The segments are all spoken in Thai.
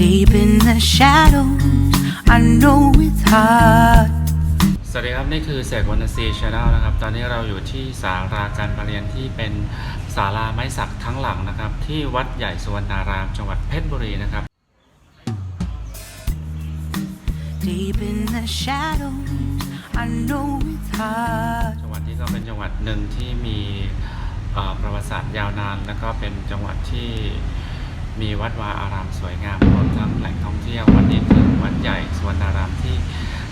Deep in the shadows, I know it's hard. สวัสดีครับ นี่คือเสกวันซีชาแนลนะครับ ตอนนี้เราอยู่ที่สาราการประเรียนที่เป็นศาลาไม้สักทั้งหลังนะครับ ที่วัดใหญ่สุวรรณารามจังหวัดเพชรบุรีนะครับ Deep in the shadows, I know it's hard. จังหวัดนี้ก็เป็นจังหวัดหนึ่งที่มีเอ่อประวัติศาสตร์ยาวนาน แล้วก็เป็นจังหวัดที่ มีวัดวาอารามสวยงามรวมทั้งแหล่งท่องเที่ยววัดนี้คือวัดใหญ่สุวรรณารามที่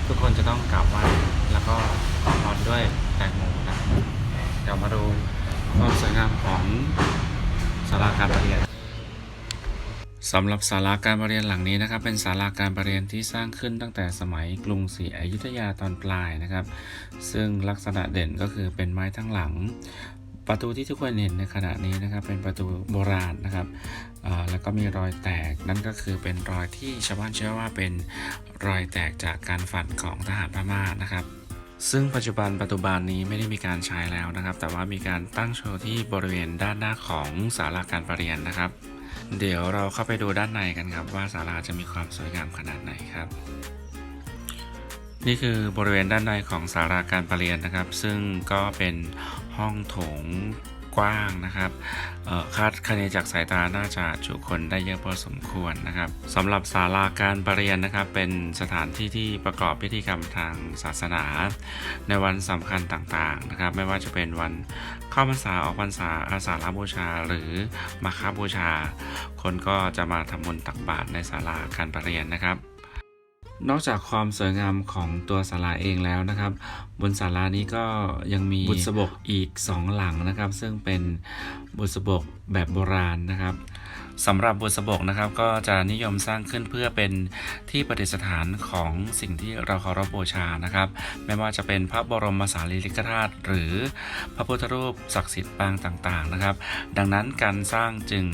ทุกคนจะต้องกราบไหว้แล้วก็ขอพรด้วยแตงโมนะเดี๋ยวมาดูความสวยงามของศาลาการประเรียนสำหรับศาลาการประเรียนหลังนี้นะครับ เป็นศาลาการประเรียนที่สร้างขึ้นตั้งแต่สมัยกรุงศรีอยุธยาตอนปลายนะครับ ซึ่งลักษณะเด่นก็คือเป็นไม้ทั้งหลัง ประตูที่ทุกคนเห็นในขณะนี้นะครับ เป็นประตูโบราณนะครับแล้วก็มีรอยแตกนั่นก็คือเป็นรอยที่ชาวบ้านเชื่อว่าเป็นรอยแตกจากการฟันของทหารพม่านะครับซึ่งปัจจุบันประตูบานนี้ไม่ได้มีการใช้แล้วนะครับ แต่ว่ามีการตั้งโชว์ที่บริเวณด้านหน้าของศาลาการประเรียนนะครับ เดี๋ยวเราเข้าไปดูด้านในกันครับ ว่าศาลาจะมีความสวยงามขนาดไหนครับ นี่คือบริเวณด้านในของศาลาการประเรียนนะครับ ซึ่งก็เป็น ห้องโถงกว้างนะครับคาดคะเนจากสายตาน่าจะจุคนได้เยอะพอสมควรนะครับสำหรับศาลาการประเรียนนะครับ เป็นสถานที่ที่ประกอบพิธีกรรมทางศาสนา ในวันสำคัญต่างๆนะครับ ไม่ว่าจะเป็นวันเข้าพรรษาออกพรรษาอาสาฬบูชา หรือมาคาบูชา คนก็จะมาทำบุญตักบาตรในศาลาการประเรียนนะครับ นอกจากความสวยงามของตัวศาลาเองแล้วนะครับ บนศาลานี้ก็ยังมีบุษบกอีกสองหลังนะครับ ซึ่งเป็นบุษบกแบบโบราณนะครับสำหรับบุษบกนะครับก็จะนิยมสร้างขึ้นเพื่อเป็นที่ประดิษฐานของสิ่งที่เราเคารพบูชานะครับ ไม่ว่าจะเป็นพระบรมสารีริกธาตุหรือพระพุทธรูปศักดิ์สิทธิ์ปางต่างๆนะครับ ดังนั้นการสร้างจึง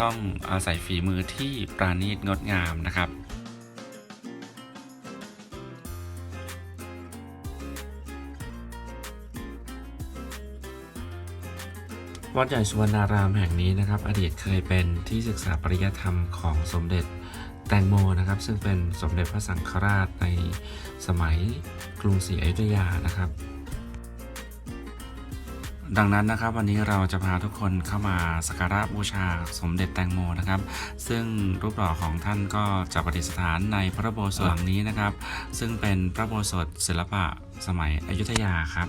ต้องอาศัยฝีมือที่ปราณีตงดงามนะครับ วัดใหญ่สุวรรณารามแห่งนี้นะครับ อดีตเคยเป็นที่ศึกษาปริยธรรมของสมเด็จแตงโมนะครับ ซึ่งเป็นสมเด็จพระสังฆราชในสมัยกรุงศรีอยุธยานะครับ ดังนั้นนะครับวันนี้เราจะพาทุกคนเข้ามาสักการะบูชาสมเด็จแตงโมนะครับ ซึ่งรูปหล่อของท่านก็จะประดิษฐานในพระโบสถ์หลังนี้นะครับ ซึ่งเป็นพระโบสถศิลปะสมัยอยุธยาครับ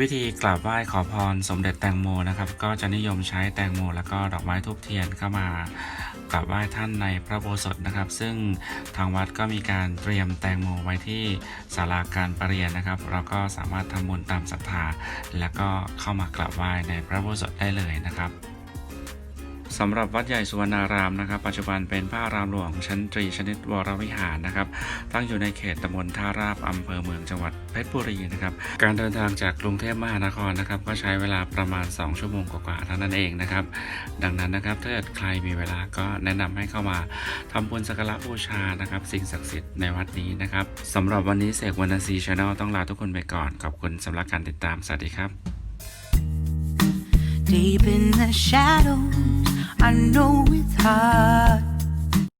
วิธีกราบไหว้ขอพรสมเด็จแตงโมนะครับ ก็จะนิยมใช้แตงโม แล้วก็ดอกไม้ทูบเทียนเข้ามากราบไหว้ท่านในพระโบสถนะครับ ซึ่งทางวัดก็มีการเตรียมแตงโมไว้ที่ศาลาการประเรียนนะครับ เราก็สามารถทำบุญตามศรัทธา แล้วก็เข้ามากราบไหว้ในพระโบสถได้เลยนะครับ สำหรับวัดใหญ่สุวรรณารามนะครับ ปัจจุบันเป็นพระอารามหลวงชั้นตรีชนิดวรวิหารนะครับ ตั้งอยู่ในเขตตำบลท่าราบอำเภอเมืองจังหวัดเพชรบุรีนะครับ การเดินทางจากกรุงเทพมหานครนะครับ ก็ใช้เวลาประมาณ 2 ชั่วโมงกว่าๆเท่านั้นเองนะครับ ดังนั้นนะครับถ้าเกิดใครมีเวลาก็แนะนำให้เข้ามาทำบุญสักการะบูชานะครับ สิ่งศักดิ์สิทธิ์ในวัดนี้นะครับสำหรับวันนี้เสกวรรณซีชาแนลต้องลาทุกคนไปก่อนขอบคุณสำหรับการติดตามสวัสดีครับ Deep in the shadows, I know it's hard.